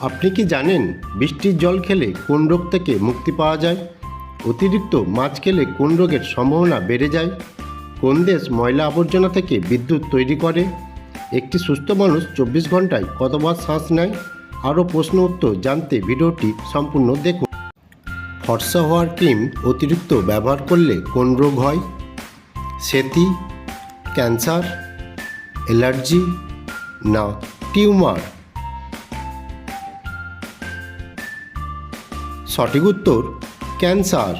আপনি কি জানেন বৃষ্টির জল খেলে কোন রোগ থেকে মুক্তি পাওয়া যায়? অতিরিক্ত মাছ খেলে কোন রোগের সম্ভাবনা বেড়ে যায়? কোন দেশ ময়লা আবর্জনা থেকে বিদ্যুৎ তৈরি করে? একটি সুস্থ মানুষ চব্বিশ ঘন্টায় কতবার শ্বাস নেয়? আরও প্রশ্ন উত্তর জানতে ভিডিওটি সম্পূর্ণ দেখুন। ফর্সা হওয়ার ক্রিম অতিরিক্ত ব্যবহার করলে কোন রোগ হয়? সেতি, ক্যান্সার, অ্যালার্জি, না, টিউমার। সঠিক উত্তর, ক্যান্সার।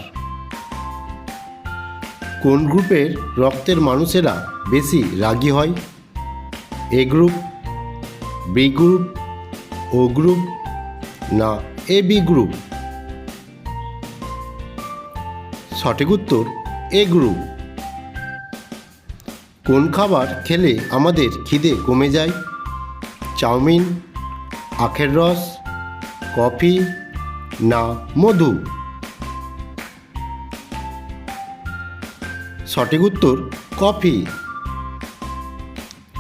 কোন গ্রুপের রক্তের মানুষেরা বেশি রাগী হয়? A group, B group, O group, না এ বি গ্রুপ? সঠিক উত্তর, এ গ্রুপ। কোন খাবার খেলে আমাদের খিদে কমে যায়? চাউমিন, আখের রস, কফি না মধু? সঠিক উত্তর, কফি।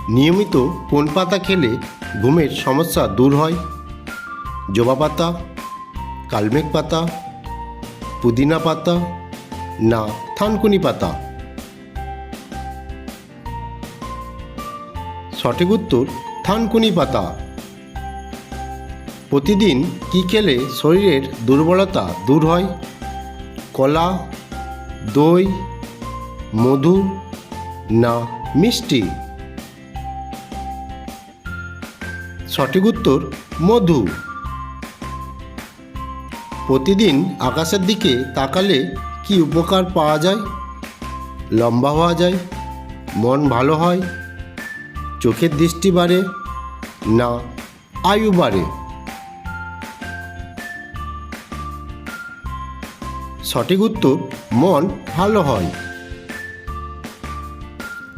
নিয়মিত কোন পাতা খেলে ঘুমের সমস্যা দূর হয়। জবা পাতা, কালমেঘ পাতা, পুদিনা পাতা না থানকুনি পাতা। সঠিক উত্তর, থানকুনি পাতা। প্রতিদিন কি খেলে শরীরের দুর্বলতা দূর হয়? কলা, দই, মধু না মিষ্টি? সঠিক উত্তর, মধু। প্রতিদিন আকাশের দিকে তাকালে কি উপকার পাওয়া যায়? লম্বা হওয়া যায়, মন ভালো হয়, চোখের দৃষ্টি বাড়ে না আয়ু বাড়ে? সঠিক উত্তর মন ভালো হয়।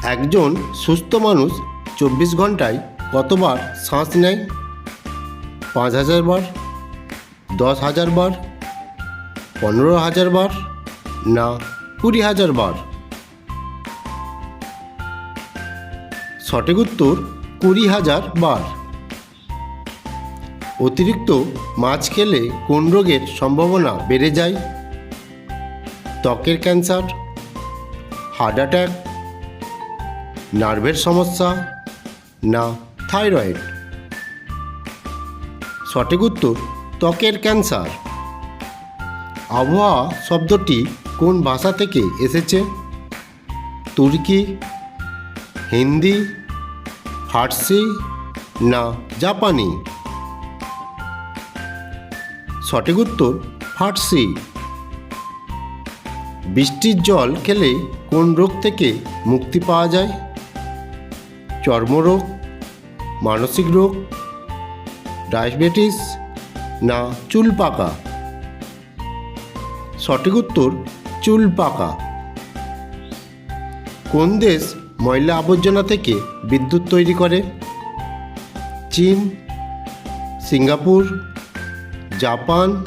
একজন সুস্থ মানুষ চব্বিশ ঘন্টায় কতবার শ্বাস নেয়? পাঁচ হাজার বার, দশ হাজার বার, পনেরো হাজার বার না কুড়ি হাজার বার? সঠিক উত্তর কুড়ি হাজার বার। অতিরিক্ত মাছ খেলে কোন রোগের সম্ভাবনা বেড়ে যায়? ত্বকের ক্যান্সার, হার্ট অ্যাটাক, নার্ভের সমস্যা, না, থাইরয়েড। সঠিক উত্তর, ত্বকের ক্যান্সার। আবহাওয়া শব্দটি কোন ভাষা থেকে এসেছে? তুর্কি, হিন্দি, ফার্সি, না, জাপানি? সঠিক উত্তর, ফার্সি। বৃষ্টির জল খেলে কোন রোগ থেকে মুক্তি পাওয়া যায়? চর্মরোগ, মানসিক রোগ, ডায়াবেটিস না চুল পাকা? সঠিক উত্তর, চুল পাকা। কোন দেশ ময়লা আবর্জনা থেকে বিদ্যুৎ তৈরি করে? চীন, সিঙ্গাপুর, জাপান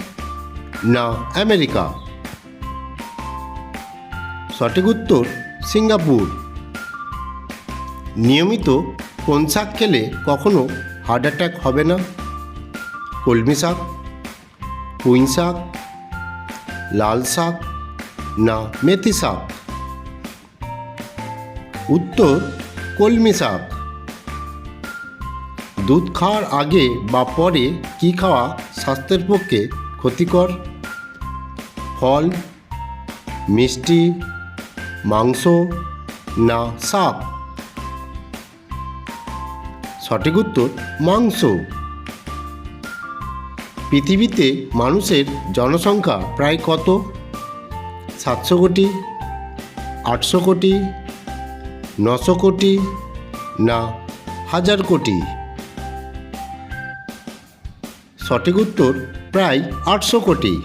না আমেরিকা? সঠিক উত্তর সিঙ্গাপুর। নিয়মিত কোন শাক খেলে কখনো হার্ট অ্যাটাক হবে না? কলমি শাক, পুঁই শাক, লাল শাক না মেথি শাক? উত্তর কলমি শাক। দুধ খাওয়ার আগে বা পরে কি খাওয়া স্বাস্থ্যের পক্ষে ক্ষতিকর? ফল, মিষ্টি মাংস না শাক? সঠিক উত্তর, মাংস। পৃথিবীতে মানুষের জনসংখ্যা প্রায় কত? সাতশো কোটি, আটশো কোটি, নশো কোটি না হাজার কোটি? সঠিক উত্তর, প্রায় আটশো কোটি।